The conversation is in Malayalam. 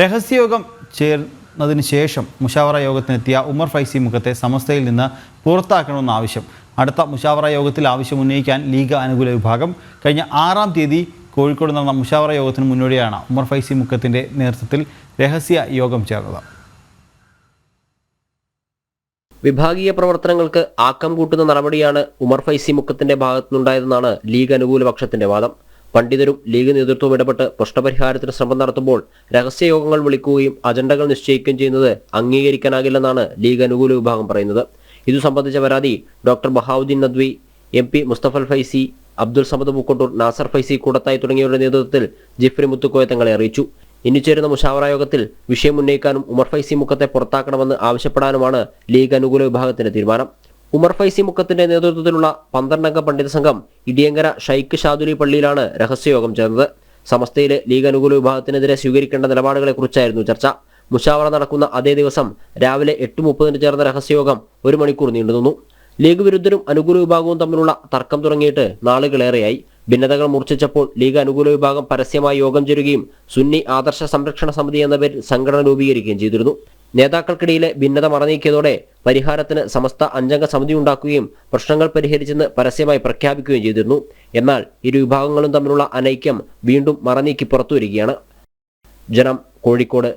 രഹസ്യയോഗം ചേർന്നതിന് ശേഷം മുഷാവറ യോഗത്തിനെത്തിയ ഉമർ ഫൈസി മുഖത്തെ സമസ്തയിൽ നിന്ന് പുറത്താക്കണമെന്ന ആവശ്യം. അടുത്ത മുഷാവറ യോഗത്തിൽ ആവശ്യം ഉന്നയിക്കാൻ ലീഗ് അനുകൂല വിഭാഗം കഴിഞ്ഞ ആറാം തീയതി കോഴിക്കോട് നടന്ന മുഷാവറ യോഗത്തിന് മുന്നോടിയാണ് ഉമർ ഫൈസി മുഖത്തിന്റെ നേതൃത്വത്തിൽ രഹസ്യ യോഗം ചേർന്നത്. വിഭാഗീയ പ്രവർത്തനങ്ങൾക്ക് ആക്കം കൂട്ടുന്ന നടപടിയാണ് ഉമർ ഫൈസി മുക്കത്തിന്റെ ഭാഗത്തുനിന്നുണ്ടായതെന്നാണ് ലീഗ് അനുകൂല പക്ഷത്തിന്റെ വാദം. പണ്ഡിതരും ലീഗ് നേതൃത്വവും ഇടപെട്ട് പ്രശ്നപരിഹാരത്തിന് ശ്രമം നടത്തുമ്പോൾ രഹസ്യയോഗങ്ങൾ വിളിക്കുകയും അജണ്ടകൾ നിശ്ചയിക്കുകയും ചെയ്യുന്നത് അംഗീകരിക്കാനാകില്ലെന്നാണ് ലീഗ് അനുകൂല വിഭാഗം പറയുന്നത്. ഇതു സംബന്ധിച്ച പരാതി doctor Bahauddeen Nadvi M P Musthafal Faizi Abdul Samad Pookkottur Nasar Faizi Koodathai തുടങ്ങിയവരുടെ നേതൃത്വത്തിൽ ജിഫ്രി മുത്തുക്കോയ തങ്ങളെ അറിയിച്ചു. ഇനി ചേരുന്ന മുഷാവറ യോഗത്തിൽ വിഷയം ഉന്നയിക്കാനും ഉമർ ഫൈസി മുഖത്തെ പുറത്താക്കണമെന്ന് ആവശ്യപ്പെടാനുമാണ് ലീഗ് അനുകൂല വിഭാഗത്തിന്റെ തീരുമാനം. ഉമർ ഫൈസി മുക്കത്തിന്റെ നേതൃത്വത്തിലുള്ള പന്ത്രണ്ടംഗ പണ്ഡിത സംഘം ഇടിയങ്കര ഷൈഖ് ഷാദുലി പള്ളിയിലാണ് രഹസ്യയോഗം ചേർന്നത്. സമസ്തയിലെ ലീഗ് അനുകൂല വിഭാഗത്തിനെതിരെ സ്വീകരിക്കേണ്ട നിലപാടുകളെക്കുറിച്ചായിരുന്നു ചർച്ച. മുഷാവറ നടക്കുന്ന അതേ ദിവസം രാവിലെ എട്ട് മുപ്പതിന് ചേർന്ന രഹസ്യയോഗം ഒരു മണിക്കൂർ നീണ്ടുനിന്നു ലീഗ് വിരുദ്ധരും അനുകൂല വിഭാഗവും തമ്മിലുള്ള തർക്കം തുടങ്ങിയിട്ട് നാളുകളേറെയായി. ഭിന്നതകൾ മൂർച്ഛിച്ചപ്പോൾ ലീഗ് അനുകൂല വിഭാഗം പരസ്യമായി യോഗം ചേരുകയും സുന്നി ആദർശ സംരക്ഷണ സമിതി എന്ന പേരിൽ സംഘടന രൂപീകരിക്കുകയും ചെയ്തിരുന്നു. നേതാക്കൾക്കിടയിലെ ഭിന്നത മറനീക്കിയതോടെ പരിഹാരത്തിന് സമസ്ത അഞ്ചംഗ സമിതി ഉണ്ടാക്കുകയും പ്രശ്നങ്ങൾ പരിഹരിച്ചെന്ന് പരസ്യമായി പ്രഖ്യാപിക്കുകയും ചെയ്തിരുന്നു. എന്നാൽ ഇരു വിഭാഗങ്ങളും തമ്മിലുള്ള അനൈക്യം വീണ്ടും മറനീക്കി പുറത്തുവരികയാണ്. ജനം കോഴിക്കോട്